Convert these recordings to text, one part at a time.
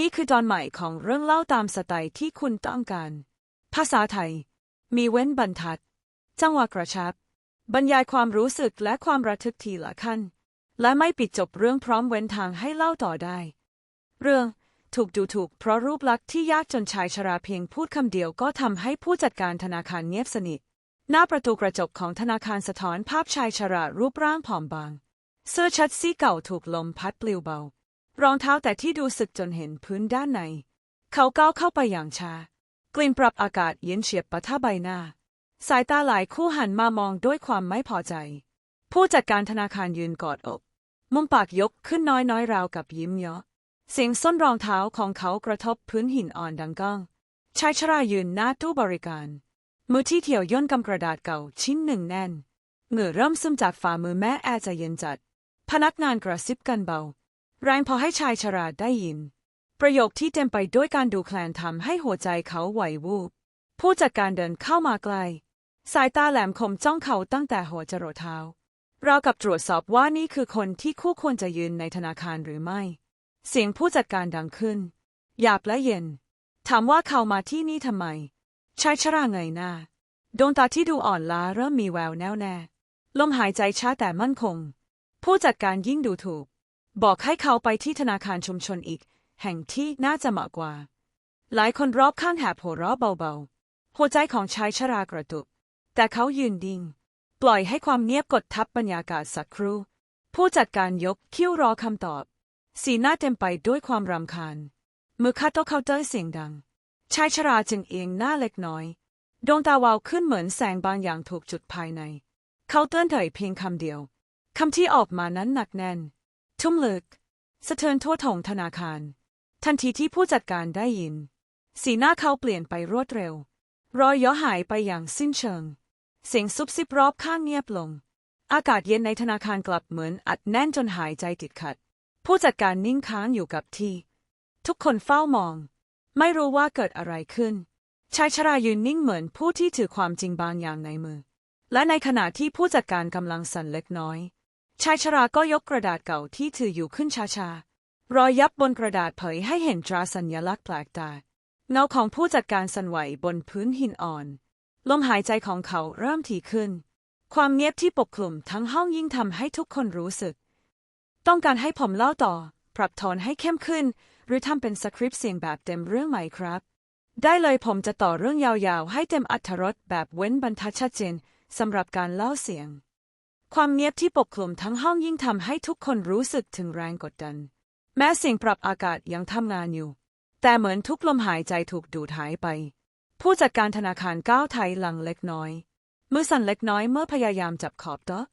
นี่คือตอนใหม่ของเรื่องเล่าตามสไตล์ที่คุณต้องการ ภาษาไทย มีเว้นบรรทัด จังหวะกระชับ บรรยายความรู้สึกและความระทึกทีละขั้น และไม่ปิดจบเรื่องพร้อมเว้นทางให้เล่าต่อได้ เรื่องถูกดูถูกเพราะรูปลักษณ์ที่ยากจนชายชราเพียงพูดคำเดียวก็ทำให้ผู้จัดการธนาคารเงียบสนิท หน้าประตูกระจกของธนาคารสะท้อนภาพชายชรารูปร่างผอมบาง เสื้อชัดสีเก่าถูกลมพัดปลิวเบา รองเท้าแต่ที่ดูสึกจนเห็นพื้นด้านใน เขาก้าวเข้าไปอย่างช้ากลิ่นปรับอากาศเย็นเฉียบปะทะใบหน้า สายตาหลายคู่หันมามองด้วยความไม่พอใจ ผู้จัดการธนาคารยืนกอดอก มุมปากยกขึ้นน้อยๆราวกับยิ้มเยาะเสียงส้นรองเท้าของเขากระทบพื้นหินอ่อนดังก้องชายชรายืนหน้าตู้บริการ มือที่เถี่ยวย่นกำกระดาษเก่าชิ้นหนึ่งแน่น เหงื่อเริ่มซึมจากฝ่ามือแม่แอร์จะเย็นจัด พนักงานกระซิบกันเบา แรงพอให้ชายชราได้ยิน ประโยคที่เต็มไปด้วยการดูแคลนทำให้หัวใจเขาไหววูบ ผู้จัดการเดินเข้ามาใกล้สายตาแหลมคมจ้องเขาตั้งแต่หัวจรดเท้า เรากับตรวจสอบว่านี่คือคนที่คู่ควรจะยืนในธนาคารหรือไม่ เสียงผู้จัดการดังขึ้น หยาบและเย็น ถามว่าเขามาที่นี่ทำไม ชายชราเงยหน้า ดวงตาที่ดูอ่อนล้าเริ่มมีแววแน่วแน่ ลมหายใจช้าแต่มั่นคง ผู้จัดการยิ่งดูถูก บอกให้เขาไปที่ธนาคารชุมชนอีก แห่งที่น่าจะเหมาะกว่า หลายคนรอบข้างแหบหัวเราะเบาๆ หัวใจของชายชรากระตุก แต่เขายืนดิ่ง ปล่อยให้ความเงียบกดทับบรรยากาศสักครู่ ผู้จัดการยกคิ้วรอคำตอบ สีหน้าเต็มไปด้วยความรำคาญมือคัดโต๊ะเคาน์เตอร์เสียงดัง ชายชราจึงเอียงหน้าเล็กน้อย ดวงตาวาวขึ้นเหมือนแสงบางอย่างถูกจุดภายใน เขาเตือนเถยเพียงคำเดียว คำที่ออกมานั้นหนักแน่น ทุ่มลึก สะเทือนทั่วถงธนาคาร ทันทีที่ผู้จัดการได้ยิน สีหน้าเขาเปลี่ยนไปรวดเร็ว รอยย่อหายไปอย่างสิ้นเชิง เสียงซุบซิบรอบข้างเงียบลง อากาศเย็นในธนาคารกลับเหมือนอัดแน่นจนหายใจติดขัด ผู้จัดการนิ่งค้างอยู่กับที่ ทุกคนเฝ้ามอง ไม่รู้ว่าเกิดอะไรขึ้น ชายชรายืนนิ่งเหมือนผู้ที่ถือความจริงบางอย่างในมือ และในขณะที่ผู้จัดการกำลังสั่นเล็กน้อย ชายชราก็ยกกระดาษเก่าที่ถืออยู่ขึ้นช้าๆ รอยยับบนกระดาษเผยให้เห็นตราสัญลักษณ์แปลกตา เงาของผู้จัดการสั่นไหวบนพื้นหินอ่อน ลมหายใจของเขาเริ่มถี่ขึ้น ความเงียบที่ปกคลุมทั้งห้องยิ่งทำให้ทุกคนรู้สึก ต้องการให้ผมเล่าต่อ ปรับโทนให้เข้มขึ้น หรือทำเป็นสคริปต์เสียงแบบเต็มเรื่องไหมครับ ได้เลยผมจะต่อเรื่องยาวๆ ให้เต็มอรรถรสแบบเว้นบรรทัดชัดเจนสำหรับการเล่าเสียง ความเงียบที่ปกคลุมทั้งห้องยิ่งทำให้ทุกคนรู้สึกถึงแรงกดดัน แม้สิ่งปรับอากาศยังทำงานอยู่ แต่เหมือนทุกลมหายใจถูกดูดหายไป ผู้จัดการธนาคารก้าวไทยหลังเล็กน้อย มือสั่นเล็กน้อยเมื่อพยายามจับขอบโต๊ะ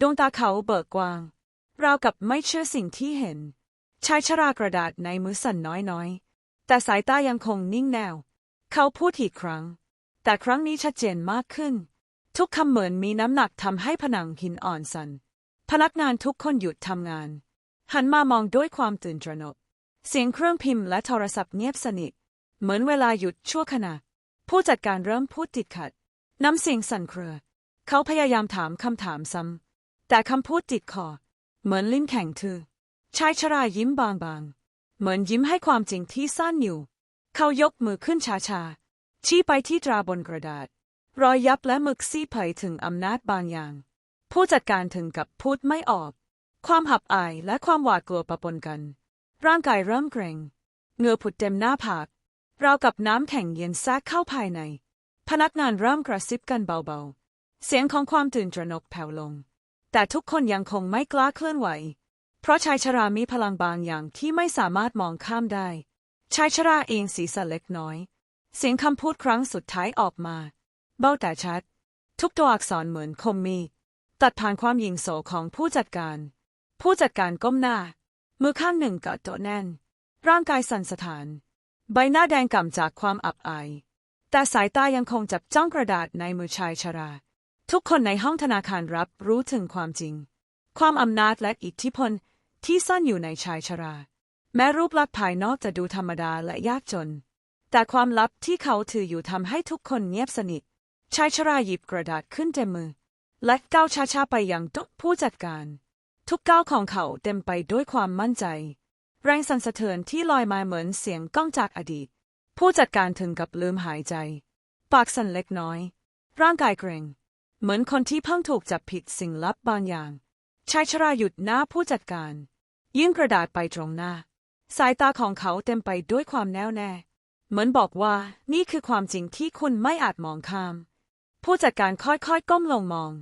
ดวงตาเขาเบิกกว้าง ราวกับไม่เชื่อสิ่งที่เห็น ชายชรากระดาษในมือสั่นน้อยๆ แต่สายตายังคงนิ่งแนว เขาพูดอีกครั้ง แต่ครั้งนี้ชัดเจนมากขึ้น ทุกคำเหมือนมีน้ำหนักทำให้ผนังหินอ่อนสัน่นพนักงานทุกคนหยุดทำงาน หันมามองด้วยความตื่นตระหนก เสียงเครื่องพิมพ์และโทรศัพท์เงียบสนิท เหมือนเวลาหยุดชั่วขณะ ผู้จัดการเริ่มพูดติดขัด น้ำเสียงสั่นเครือ เขาพยายามถามคำถามซ้ำ แต่คำพูดติดคอ เหมือนลิ้นแข็งทื่อชายชรายิ้มบางๆ เหมือนยิ้มให้ความจริงที่ซ่อนอยู่ เขายกมือขึ้นช้าๆ ชี้ไปที่ตราบนกระดาษ รอยยับและมึกซี่เผยถึงอำนาจบางอย่าง ผู้จัดการถึงกับพูดไม่ออก ความหับอายและความหวาดกลัวปะปนกัน ร่างกายเริ่มเกร็งเงือผุดเต็มหน้าผากราวกับน้ำแข็งเย็นแทรกเข้าภายใน พนักงานเริ่มกระซิบกันเบาๆ เสียงของความตื่นตระหนกแผ่วลง แต่ทุกคนยังคงไม่กล้าเคลื่อนไหว เพราะชายชรามีพลังบางอย่างที่ไม่สามารถมองข้ามได้ ชายชราเองศีรษะเล็กน้อย เสียงคำพูดครั้งสุดท้ายออกมา เบ้าแต่ชัด ทุกตัวอักษรเหมือนคมมีดตัดผ่านความหยิ่งโสของผู้จัดการ ผู้จัดการก้มหน้า มือข้างหนึ่งกอดโต๊ะแน่น ร่างกายสั่นสะท้าน ใบหน้าแดงก่ำจากความอับอาย แต่สายตายังคงจับจ้องกระดาษในมือชายชรา ทุกคนในห้องธนาคารรับรู้ถึงความจริง ความอำนาจและอิทธิพลที่ซ่อนอยู่ในชายชรา แม้รูปลักษณ์ภายนอกจะดูธรรมดาและยากจน แต่ความลับที่เขาถืออยู่ทำให้ทุกคนเงียบสนิท ชายชราหยิบกระดาษขึ้นเต็มมือ และก้าวช้าๆไปยังโต๊ะผู้จัดการ ทุกก้าวของเขาเต็มไปด้วยความมั่นใจ แรงสั่นสะเทือนที่ลอยมาเหมือนเสียงก้องจากอดีต ผู้จัดการถึงกับลืมหายใจ ปากสั่นเล็กน้อย ร่างกายเกร็ง เหมือนคนที่เพิ่งถูกจับผิดสิ่งลับบางอย่าง ชายชราหยุดหน้าผู้จัดการ ยื่นกระดาษไปตรงหน้า สายตาของเขาเต็มไปด้วยความแน่วแน่ เหมือนบอกว่านี่คือความจริงที่คุณไม่อาจมองข้าม ผู้จัดการค่อยๆก้มลงมอง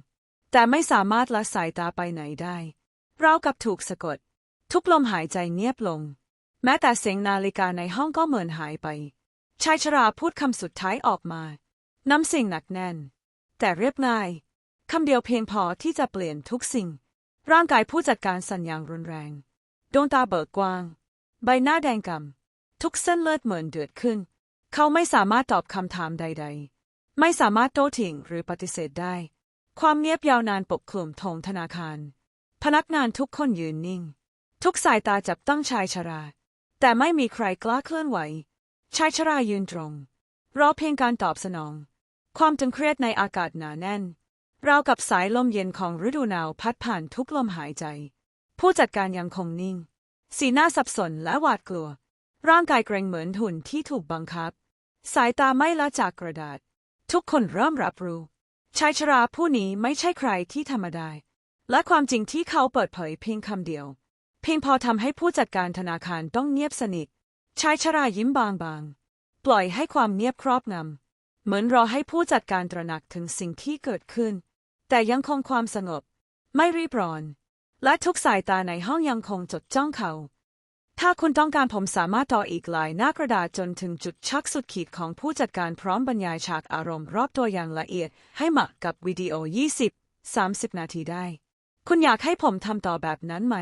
แต่ไม่สามารถละสายตาไปไหนได้เรากับถูกสะกด ทุกลมหายใจเงียบลง แม้แต่เสียงนาฬิกาในห้องก็เหมือนหายไป ชายชราพูดคำสุดท้ายออกมา น้ำเสียงหนักแน่น แต่เรียบง่ายคำเดียวเพียงพอที่จะเปลี่ยนทุกสิ่ง ร่างกายผู้จัดการสั่นอย่างรุนแรง ดวงตาเบิกกว้าง ใบหน้าแดงกำทุกเส้นเลือดเหมือนเดือดขึ้น เขาไม่สามารถตอบคำถามใด ๆ ไม่สามารถโต้ถิงหรือปฏิเสธได้ ความเงียบยาวนานปกคลุมธงธนาคาร พนักงานทุกคนยืนนิ่ง ทุกสายตาจับต้องชายชรา แต่ไม่มีใครกล้าเคลื่อนไหว ชายชรายืนตรง รอเพียงการตอบสนอง ความตึงเครียดในอากาศหนาแน่นราวกับสายลมเย็นของฤดูหนาวพัดผ่านทุกลมหายใจ ผู้จัดการยังคงนิ่ง สีหน้าสับสนและหวาดกลัว ร่างกายเกรงเหมือนหุ่นที่ถูกบังคับ สายตาไม่ละจากกระดาษ ทุกคนเริ่มรับรู้ ชายชราผู้นี้ไม่ใช่ใครที่ธรรมดา และความจริงที่เขาเปิดเผยเพียงคำเดียว เพียงพอทำให้ผู้จัดการธนาคารต้องเงียบสนิท ชายชรายิ้มบางๆ ปล่อยให้ความเงียบครอบงำ เหมือนรอให้ผู้จัดการตระหนักถึงสิ่งที่เกิดขึ้น แต่ยังคงความสงบ ไม่รีบร้อน และทุกสายตาในห้องยังคงจดจ้องเขา ถ้าคุณต้องการผมสามารถต่ออีกหลายหน้ากระดาษจนถึงจุดชักสุดขีดของผู้จัดการพร้อมบรรยายฉากอารมณ์รอบตัวอย่างละเอียด ให้เหมาะกับวิดีโอ 20 30 นาทีได้ คุณอยากให้ผมทำต่อแบบนั้นไหม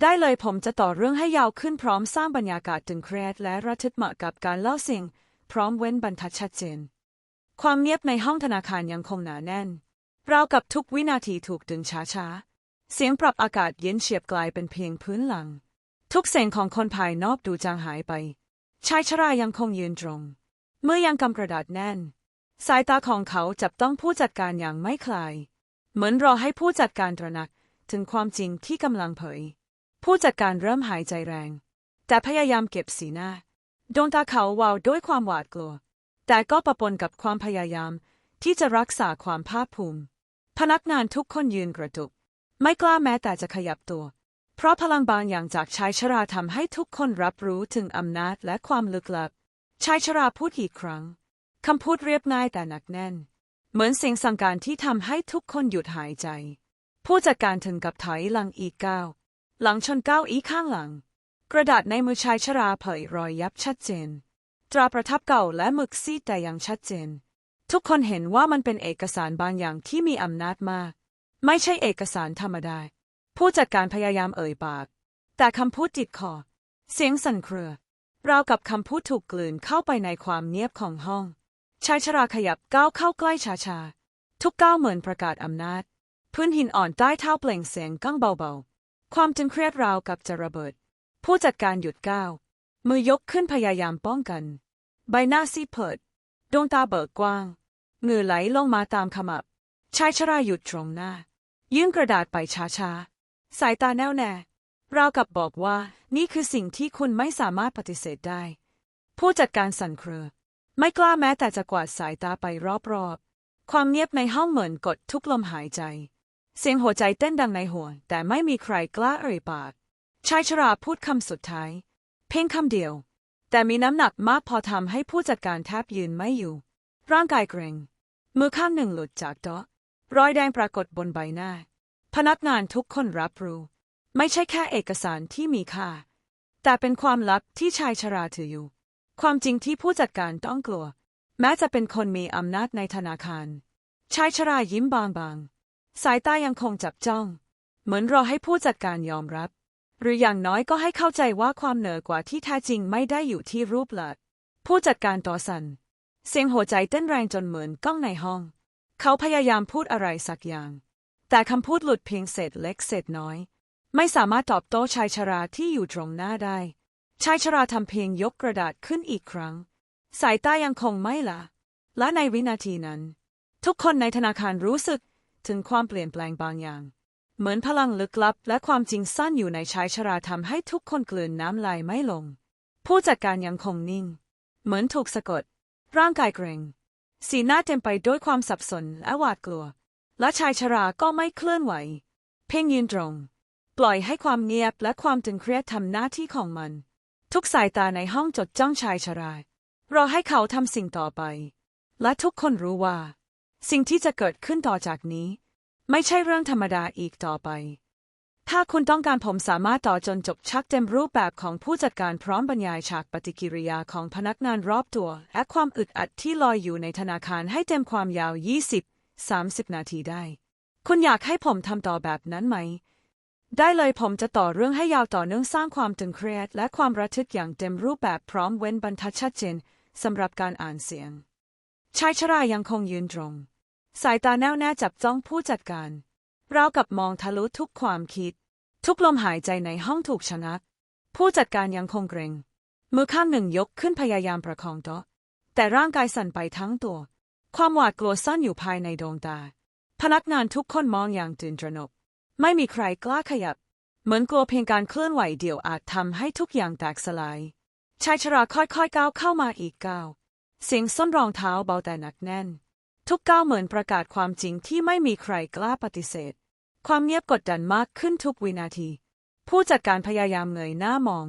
ได้เลยผมจะต่อเรื่องให้ยาวขึ้นพร้อมสร้างบรรยากาศตึงเครียดและระทึกเหมาะกับการเล่าสิ่ง พร้อมเว้นบรรทัดชัดเจน ความเงียบในห้องธนาคารยังคงหนาแน่นราวกับทุกวินาทีถูกดึงช้าๆ เสียงปรับอากาศเย็นเฉียบกลายเป็นเพียงพื้นหลัง ทุกเสียงของคนภายนอกดูจางหายไป ชายชรายังคงยืนตรง เมื่อยังกำกระดาษแน่น สายตาของเขาจับต้องผู้จัดการอย่างไม่คลาย เหมือนรอให้ผู้จัดการตระหนักถึงความจริงที่กำลังเผย ผู้จัดการเริ่มหายใจแรง แต่พยายามเก็บสีหน้า ดวงตาเขาวาวด้วยความหวาดกลัว แต่ก็ปะปนกับความพยายามที่จะรักษาความภาคภูมิ พนักงานทุกคนยืนกระตุก ไม่กล้าแม้แต่จะขยับตัว เพราะพลังบางอย่างจากชายชราทำให้ทุกคนรับรู้ถึงอำนาจและความลึกลับ ชายชราพูดอีกครั้งคำพูดเรียบง่ายแต่หนักแน่น เหมือนเสียงสั่งการที่ทำให้ทุกคนหยุดหายใจ ผู้จัดการถึงกับถอยหลังอีกก้าวหลังชนก้าวอีกข้างหลัง กระดาษในมือชายชราเผยรอยยับชัดเจน ตราประทับเก่าและหมึกซีดแต่ยังชัดเจน ทุกคนเห็นว่ามันเป็นเอกสารบางอย่างที่มีอำนาจมาก ไม่ใช่เอกสารธรรมดา ผู้จัดการพยายามเอ่ยปาก แต่คำพูดติดคอ เสียงสั่นเครือราวกับคำพูดถูกกลืนเข้าไปในความเงียบของห้อง ชายชราขยับก้าวเข้าใกล้ช้าๆทุกก้าวเหมือนประกาศอำนาจ พื้นหินอ่อนใต้เท้าเปล่งเสียงก้างเบาๆ ความตึงเครียดราวกับจะระเบิด ผู้จัดการหยุดก้าว มือยกขึ้นพยายามป้องกัน ใบหน้าซีเผิด ดวงตาเบิกกว้างเหงื่อไหลลงมาตามขมับ ชายชราหยุดตรงหน้า ยื่นกระดาษไปช้าๆ สายตาแน่วแน่ราวกับบอกว่านี่คือสิ่งที่คุณไม่สามารถปฏิเสธได้ ผู้จัดการสั่นเครือ ไม่กล้าแม้แต่จะกวาดสายตาไปรอบๆ ความเงียบในห้องเหมือนกดทุกลมหายใจ เสียงหัวใจเต้นดังในหัว แต่ไม่มีใครกล้าเอ่ยปาก ชายชราพูดคำสุดท้าย เพียงคำเดียว แต่มีน้ำหนักมากพอทำให้ผู้จัดการแทบยืนไม่อยู่ ร่างกายเกร็งมือข้างหนึ่งหลุดจากโต๊ะรอยแดงปรากฏบนใบหน้า พนักงานทุกคนรับรู้ ไม่ใช่แค่เอกสารที่มีค่า แต่เป็นความลับที่ชายชราถืออยู่ ความจริงที่ผู้จัดการต้องกลัว แม้จะเป็นคนมีอำนาจในธนาคาร ชายชรายิ้มบางๆ สายตายังคงจับจ้อง เหมือนรอให้ผู้จัดการยอมรับ หรืออย่างน้อยก็ให้เข้าใจว่าความเหนือกว่าที่แท้จริงไม่ได้อยู่ที่รูปลักษณ์ผู้จัดการต่อสัน เสียงหัวใจเต้นแรงจนเหมือนก้องในห้อง เขาพยายามพูดอะไรสักอย่าง แต่คำพูดหลุดเพียงเศษเล็กเศษน้อย ไม่สามารถตอบโต้ชายชราที่อยู่ตรงหน้าได้ ชายชราทำเพียงยกกระดาษขึ้นอีกครั้ง สายตายังคงไม่ละ และในวินาทีนั้น ทุกคนในธนาคารรู้สึกถึงความเปลี่ยนแปลงบางอย่าง เหมือนพลังลึกลับและความจริงซ่อนอยู่ในชายชราทำให้ทุกคนกลืนน้ำลายไม่ลง ผู้จัดการยังคงนิ่ง เหมือนถูกสะกด ร่างกายเกรงสีหน้าเต็มไปด้วยความสับสนและหวาดกลัว และชายชราก็ไม่เคลื่อนไหว เพ่งยืนตรง ปล่อยให้ความเงียบและความตึงเครียดทำหน้าที่ของมัน ทุกสายตาในห้องจดจ้องชายชรารอให้เขาทำสิ่งต่อไป และทุกคนรู้ว่า สิ่งที่จะเกิดขึ้นต่อจากนี้ ไม่ใช่เรื่องธรรมดาอีกต่อไป ถ้าคุณต้องการผมสามารถต่อจนจบชักเต็มรูปแบบของผู้จัดการพร้อมบรรยายฉากปฏิกิริยาของพนักงานรอบตัว และความอึดอัดที่ลอยอยู่ในธนาคารให้เต็มความยาว 20 30 นาทีได้ คุณอยากให้ผมทำต่อแบบนั้นไหม ได้เลยผมจะต่อเรื่องให้ยาวต่อเนื่องสร้างความตึงเครียด และความระทึกอย่างเต็มรูปแบบพร้อมเว้นบรรทัดชัดเจนสำหรับการอ่านเสียง ชายชรายังคงยืนตรง สายตาแน่วแน่จับจ้องผู้จัดการราวกับมองทะลุทุกความคิด ทุกลมหายใจในห้องถูกชะงัก ผู้จัดการยังคงเกรง มือข้างหนึ่งยกขึ้นพยายามประคองโต๊ะแต่ร่างกายสั่นไปทั้งตัว ความหวาดกลัวซ่อนอยู่ภายในดวงตา พนักงานทุกคนมองอย่างตื่นตระหนก ไม่มีใครกล้าขยับ เหมือนกลัวเพียงการเคลื่อนไหวเดียวอาจทำให้ทุกอย่างแตกสลาย ชายชราค่อยๆก้าวเข้ามาอีกก้าว เสียงส้นรองเท้าเบาแต่หนักแน่น ทุกก้าวเหมือนประกาศความจริงที่ไม่มีใครกล้าปฏิเสธ ความเงียบกดดันมากขึ้นทุกวินาที ผู้จัดการพยายามเงยหน้ามอง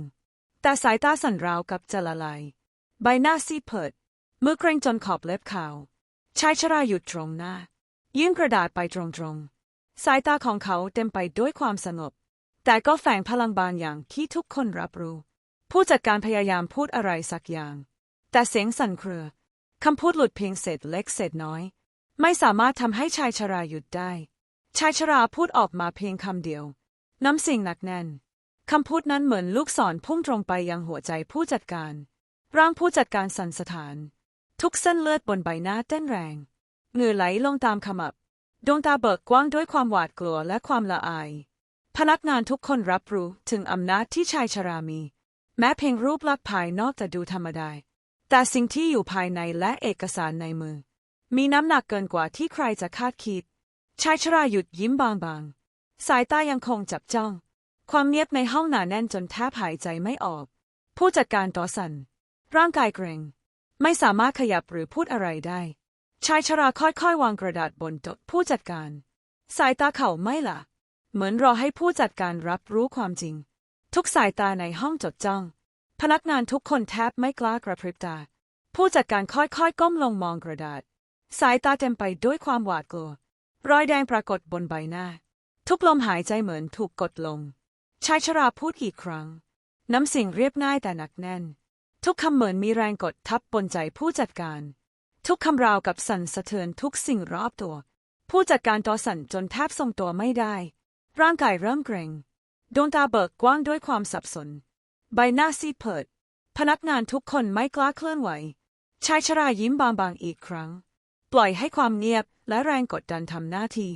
แต่สายตาสั่นราวกับจะละลาย ใบหน้าซีเผิดมือเกรงจนขอบเล็บขาว ชายชราหยุดตรงหน้า ยื่นกระดาษไปตรงๆ สายตาของเขาเต็มไปด้วยความสงบ แต่ก็แฝงพลังบางอย่างที่ทุกคนรับรู้ ผู้จัดการพยายามพูดอะไรสักอย่าง แต่เสียงสั่นเครือ คำพูดหลุดเพียงเศษเล็กเศษน้อย ไม่สามารถทำให้ชายชราหยุดได้ ชายชราพูดออกมาเพียงคำเดียว น้ำสียงหนักแน่น คำพูดนั้นเหมือนลูกศรพุ่งตรงไปยังหัวใจผู้จัดการ ร่างผู้จัดการสั่นสะท้าน ทุกเส้นเลือดบนใบหน้าเต้นแรงเหงื่อไหลลงตามขมับ ดวงตาเบิกกว้างด้วยความหวาดกลัวและความละอาย พนักงานทุกคนรับรู้ถึงอำนาจที่ชายชรามี แม้เพียงรูปลักษณ์ภายนอกจะดูธรรมดา แต่สิ่งที่อยู่ภายในและเอกสารในมือ มีน้ำหนักเกินกว่าที่ใครจะคาดคิด ชายชราหยุดยิ้มบางๆ สายตายังคงจับจ้อง ความเงียบในห้องหนาแน่นจนแทบหายใจไม่ออก ผู้จัดการต่อสันร่างกายเกรง ไม่สามารถขยับหรือพูดอะไรได้ ชายชราค่อยๆ วางกระดาษบนโต๊ะผู้จัดการ สายตาเขาไม่ละเหมือนรอให้ผู้จัดการรับรู้ความจริง ทุกสายตาในห้องจดจ้อง พนักงานทุกคนแทบไม่กล้ากระพริบตา ผู้จัดการค่อยๆ ก้มลงมองกระดาษ สายตาเต็มไปด้วยความหวาดกลัว รอยแดงปรากฏบนใบหน้า ทุกลมหายใจเหมือนถูกกดลง ชายชราพูดอีกครั้ง น้ำเสียงเรียบง่ายแต่หนักแน่น ทุกคำเหมือนมีแรงกดทับบนใจผู้จัดการ ทุกคำราวกับสั่นสะเทือนทุกสิ่งรอบตัว ผู้จัดการต่อสั่นจนแทบทรงตัวไม่ได้ ร่างกายเริ่มเกร็งดวงตาเบิกกว้างด้วยความสับสน ใบหน้าซีดเผิด พนักงานทุกคนไม่กล้าเคลื่อนไหว ชายชรายิ้มบางๆอีกครั้ง ปล่อยให้ความเงียบและแรงกดดันทำหน้าที่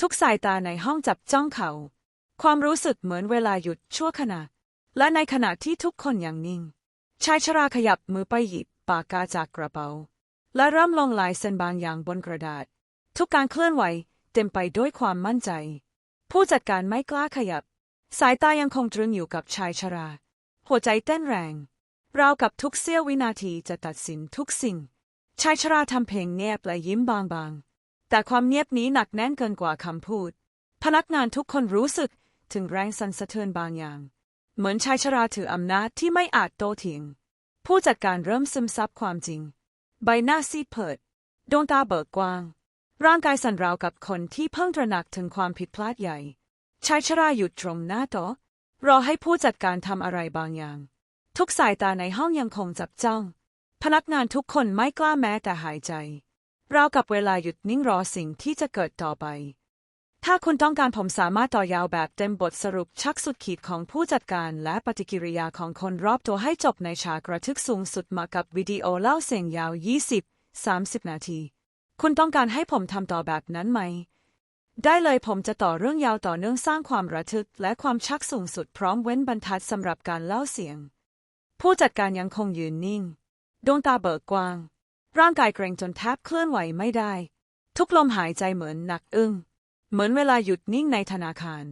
ทุกสายตาในห้องจับจ้องเขา ความรู้สึกเหมือนเวลาหยุดชั่วขณะ และในขณะที่ทุกคนยังนิ่ง ชายชราขยับมือไปหยิบปากกาจากกระเป๋า และเริ่มลงลายเส้นบางอย่างบนกระดาษ ทุกการเคลื่อนไหวเต็มไปด้วยความมั่นใจ ผู้จัดการไม่กล้าขยับ สายตายังคงตรึงอยู่กับชายชรา หัวใจเต้นแรงราวกับทุกเสี้ยววินาทีจะตัดสินทุกสิ่ง ชายชราทำเพลงเงียบและยิ้มบางๆ แต่ความเงียบนี้หนักแน่นเกินกว่าคำพูด พนักงานทุกคนรู้สึกถึงแรงสั่นสะเทือนบางอย่าง เหมือนชายชราถืออำนาจที่ไม่อาจโต้เถียง ผู้จัดการเริ่มซึมซับความจริง ใบหน้าซีดเผิด ดวงตาเบิกกว้าง ร่างกายสั่นราวกับคนที่เพิ่งตระหนักถึงความผิดพลาดใหญ่ ชายชราหยุดตรงหน้าโต๊ะรอให้ผู้จัดการทำอะไรบางอย่าง ทุกสายตาในห้องยังคงจับจ้อง พนักงานทุกคนไม่กล้าแม้แต่หายใจราวกับเวลาหยุดนิ่งรอสิ่งที่จะเกิดต่อไป ถ้าคุณต้องการผมสามารถต่อยาวแบบเต็มบทสรุปชักสุดขีดของผู้จัดการและปฏิกิริยาของคนรอบตัวให้จบในฉากระทึกสูงสุดมากับวิดีโอเล่าเสียงยาว 20 30 นาที คุณต้องการให้ผมทำต่อแบบนั้นไหม ได้เลยผมจะต่อเรื่องยาวต่อเนื่องสร้างความระทึกและความชักสูงสุดพร้อมเว้นบรรทัดสำหรับการเล่าเสียง ผู้จัดการยังคงยืนนิ่ง ดวงตาเบิกกว้าง ร่างกายเกร็งจนแทบเคลื่อนไหวไม่ได้ ทุกลมหายใจเหมือนหนักอึ้ง เหมือนเวลาหยุดนิ่งในธนาคาร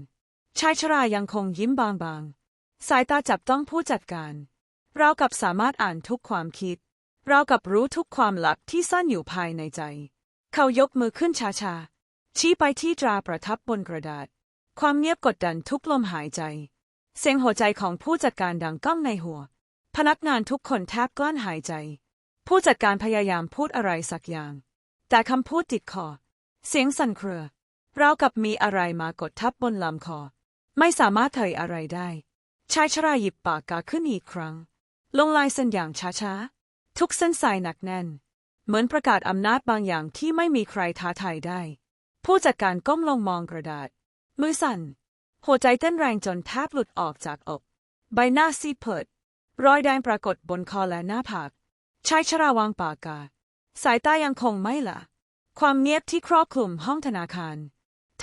ชายชรายังคงยิ้มบางๆ สายตาจับต้องผู้จัดการ เรากับสามารถอ่านทุกความคิด เรากับรู้ทุกความลับที่ซ่อนอยู่ภายในใจ เขายกมือขึ้นช้าๆ ชี้ไปที่ตราประทับบนกระดาษ ความเงียบกดดันทุกลมหายใจ เสียงหัวใจของผู้จัดการดังก้องในหัว พนักงานทุกคนแทบกลั้นหายใจ ผู้จัดการพยายามพูดอะไรสักอย่าง แต่คำพูดติดคอ เสียงสั่นเครือ เรากับมีอะไรมากดทับบนลำคอ ไม่สามารถเถยอะไรได้ชายชราหยิบปากกาขึ้นอีกครั้ง ลงลายเส้นอย่างช้าๆ ทุกเส้นสายหนักแน่น เหมือนประกาศอำนาจบางอย่างที่ไม่มีใครท้าทายได้ ผู้จัดการก้มลงมองกระดาษ มือสั่น หัวใจเต้นแรงจนแทบหลุดออกจากอก ใบหน้าซีดเผิด รอยแดงปรากฏบนคอและหน้าผากชายชราวางปากกา สายตายังคงไม่ละ ความเงียบที่ครอบคลุมห้องธนาคาร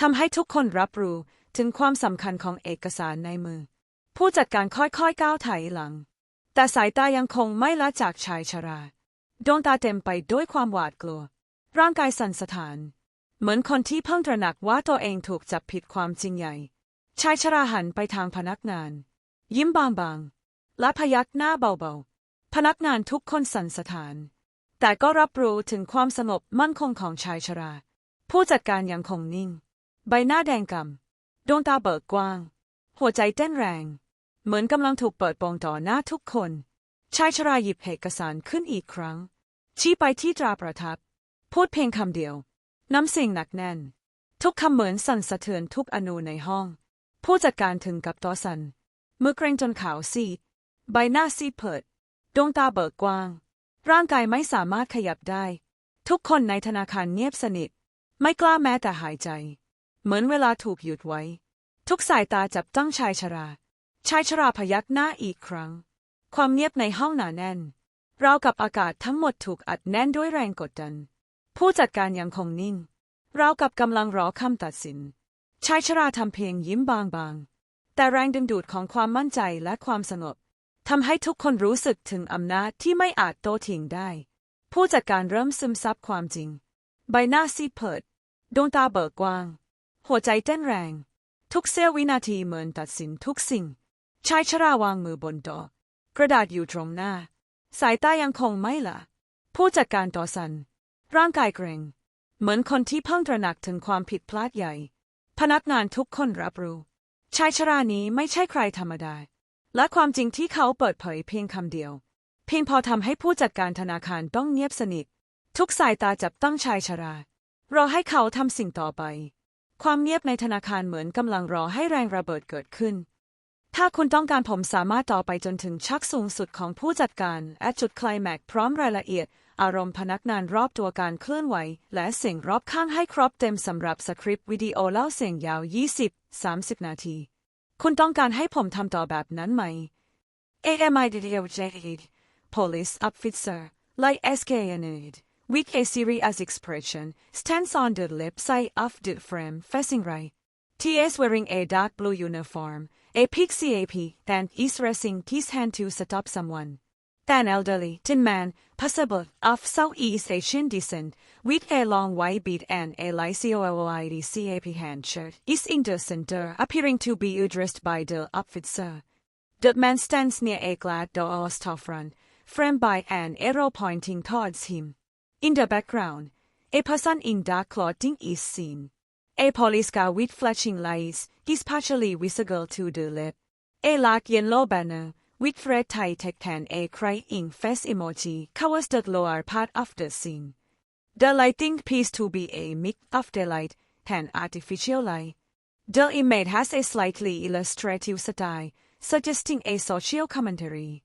ทำให้ทุกคนรับรู้ถึงความสำคัญของเอกสารในมือ ผู้จัดการค่อยๆก้าวไถหลัง แต่สายตายังคงไม่ละจากชายชราดวงตาเต็มไปด้วยความหวาดกลัว ร่างกายสั่นสะท้าน เหมือนคนที่เพิ่งตระหนักว่าตัวเองถูกจับผิดความจริงใหญ่ ชายชราหันไปทางพนักงาน ยิ้มบางๆ และพยักหน้าเบาๆ พนักงานทุกคนสั่นสะท้าน แต่ก็รับรู้ถึงความสงบมั่นคงของชายชรา ผู้จัดการยังคงนิ่ง ใบหน้าแดงกำดวงตาเบิกกว้าง หัวใจเต้นแรง เหมือนกำลังถูกเปิดโปงต่อหน้าทุกคน ชายชราหยิบเอกสารขึ้นอีกครั้ง ชี้ไปที่ตราประทับ พูดเพียงคำเดียว น้ำเสียงหนักแน่น ทุกคำเหมือนสั่นสะเทือนทุกอนูในห้อง ผู้จัดการถึงกับตัวสันมือเกรงจนขาวซีด ใบหน้าซีดเผิด ดวงตาเบิกกว้าง ร่างกายไม่สามารถขยับได้ ทุกคนในธนาคารเงียบสนิท ไม่กล้าแม้แต่หายใจ เหมือนเวลาถูกหยุดไว้ ทุกสายตาจับจ้องชายชรา ชายชราพยักหน้าอีกครั้ง ความเงียบในห้องหนาแน่นราวกับอากาศทั้งหมดถูกอัดแน่นด้วยแรงกดดัน ผู้จัดการยังคงนิ่งราวกับกำลังรอคำตัดสิน ชายชราทำเพียงยิ้มบางๆ แต่แรงดึงดูดของความมั่นใจและความสงบทำให้ทุกคนรู้สึกถึงอำนาจที่ไม่อาจโต้ทิ้งได้ ผู้จัดการเริ่มซึมซับความจริง ใบหน้าซีเผิด ดวงตาเบิกกว้าง หัวใจเต้นแรง ทุกเสี้ยววินาทีเหมือนตัดสินทุกสิ่ง ชายชราวางมือบนโต๊ะกระดาษอยู่ตรงหน้า สายตายังคงไม่ละ ผู้จัดการต่อสัน ร่างกายเกรงเหมือนคนที่เพิ่งตระหนักถึงความผิดพลาดใหญ่ พนักงานทุกคนรับรู้ ชายชรานี้ไม่ใช่ใครธรรมดา และความจริงที่เขาเปิดเผยเพียงคำเดียว เพียงพอทำให้ผู้จัดการธนาคารต้องเงียบสนิท ทุกสายตาจับต้องชายชรา รอให้เขาทำสิ่งต่อไป ความเงียบในธนาคารเหมือนกำลังรอให้แรงระเบิดเกิดขึ้น ถ้าคุณต้องการผมสามารถต่อไปจนถึงชักสูงสุดของผู้จัดการและจุดคลแม็กพร้อมรายละเอียด อารมณ์พนักงานรอบตัวการเคลื่อนไหว และเสียงรอบข้างให้ครบเต็มสำหรับสคริปต์วิดีโอเล่าเสียงยาว 20-30 นาที คุณต้องการให้ผมทำต่อแบบนั้นไหม AMI dedicated police officer like SKNid serious expression stands on the left side of the frame facing right. TS wearing a dark blue uniform, a pig CAP, and is raising his hand to stop someone. An elderly tin man, possible of Southeast Asian descent, with a long white beard and a light CAP hand shirt, is in the center, appearing to be addressed by the officer. The man stands near a glad door storefront, framed by an arrow pointing towards him. In the background, a person in dark clothing is seen. A police car with flashing lights is partially visible to the left. A large yellow banner with red tie text and a crying face emoji covers the lower part of the scene. The lighting appears to be a mix of daylight and artificial light. The image has a slightly illustrative style, suggesting a social commentary.